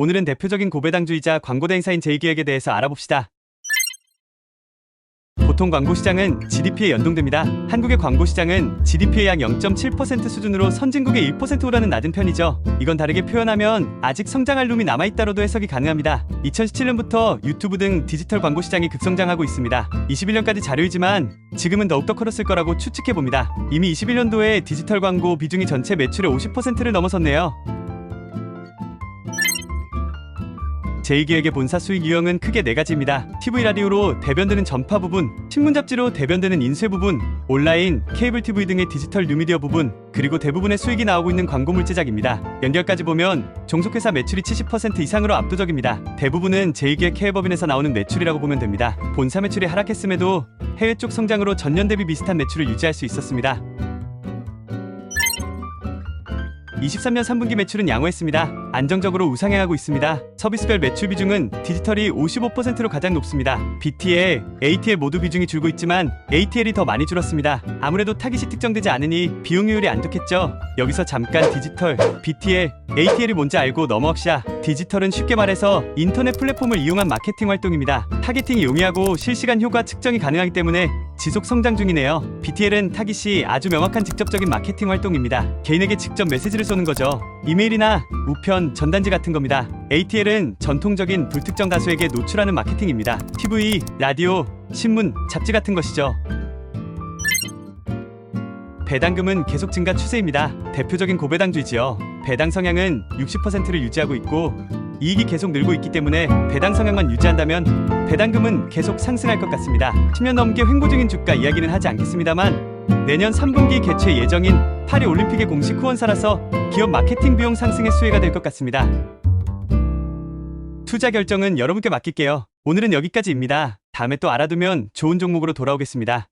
오늘은 대표적인 고배당주의자 광고 대 행사인 제이기획에 대해서 알아봅시다. 보통 광고 시장은 GDP에 연동됩니다. 한국의 광고 시장은 GDP의 약 0.7% 수준으로 선진국의 1%보다는 낮은 편이죠. 이건 다르게 표현하면 아직 성장할 룸이 남아있다로도 해석이 가능합니다. 2017년부터 유튜브 등 디지털 광고 시장이 급성장하고 있습니다. 21년까지 자료이지만 지금은 더욱더 커졌을 거라고 추측해 봅니다. 이미 21년도에 디지털 광고 비중이 전체 매출의 50%를 넘어섰네요. 제2기획의 본사 수익 유형은 크게 네 가지입니다. TV 라디오로 대변되는 전파 부분, 신문 잡지로 대변되는 인쇄 부분, 온라인, 케이블 TV 등의 디지털 뉴미디어 부분, 그리고 대부분의 수익이 나오고 있는 광고물 제작입니다. 연결까지 보면 종속회사 매출이 70% 이상으로 압도적입니다. 대부분은 제2기획 해외법인에서 나오는 매출이라고 보면 됩니다. 본사 매출이 하락했음에도 해외 쪽 성장으로 전년 대비 비슷한 매출을 유지할 수 있었습니다. 23년 3분기 매출은 양호했습니다. 안정적으로 우상향하고 있습니다. 서비스별 매출 비중은 디지털이 55%로 가장 높습니다. BTL, ATL 모두 비중이 줄고 있지만 ATL이 더 많이 줄었습니다. 아무래도 타깃이 특정되지 않으니 비용효율이 안 좋겠죠. 여기서 잠깐 디지털, BTL, ATL이 뭔지 알고 넘어갑시다. 디지털은 쉽게 말해서 인터넷 플랫폼을 이용한 마케팅 활동입니다. 타겟팅이 용이하고 실시간 효과 측정이 가능하기 때문에 지속 성장 중이네요. BTL은 타깃이 아주 명확한 직접적인 마케팅 활동입니다. 개인에게 직접 메시지를 쏘는 거죠. 이메일이나 우편, 전단지 같은 겁니다. ATL은 전통적인 불특정 다수에게 노출하는 마케팅입니다. TV, 라디오, 신문, 잡지 같은 것이죠. 배당금은 계속 증가 추세입니다. 대표적인 고배당주이지요. 배당 성향은 60%를 유지하고 있고 이익이 계속 늘고 있기 때문에 배당 성향만 유지한다면 배당금은 계속 상승할 것 같습니다. 10년 넘게 횡보 중인 주가 이야기는 하지 않겠습니다만 내년 3분기 개최 예정인 파리 올림픽의 공식 후원사라서 기업 마케팅 비용 상승의 수혜가 될 것 같습니다. 투자 결정은 여러분께 맡길게요. 오늘은 여기까지입니다. 다음에 또 알아두면 좋은 종목으로 돌아오겠습니다.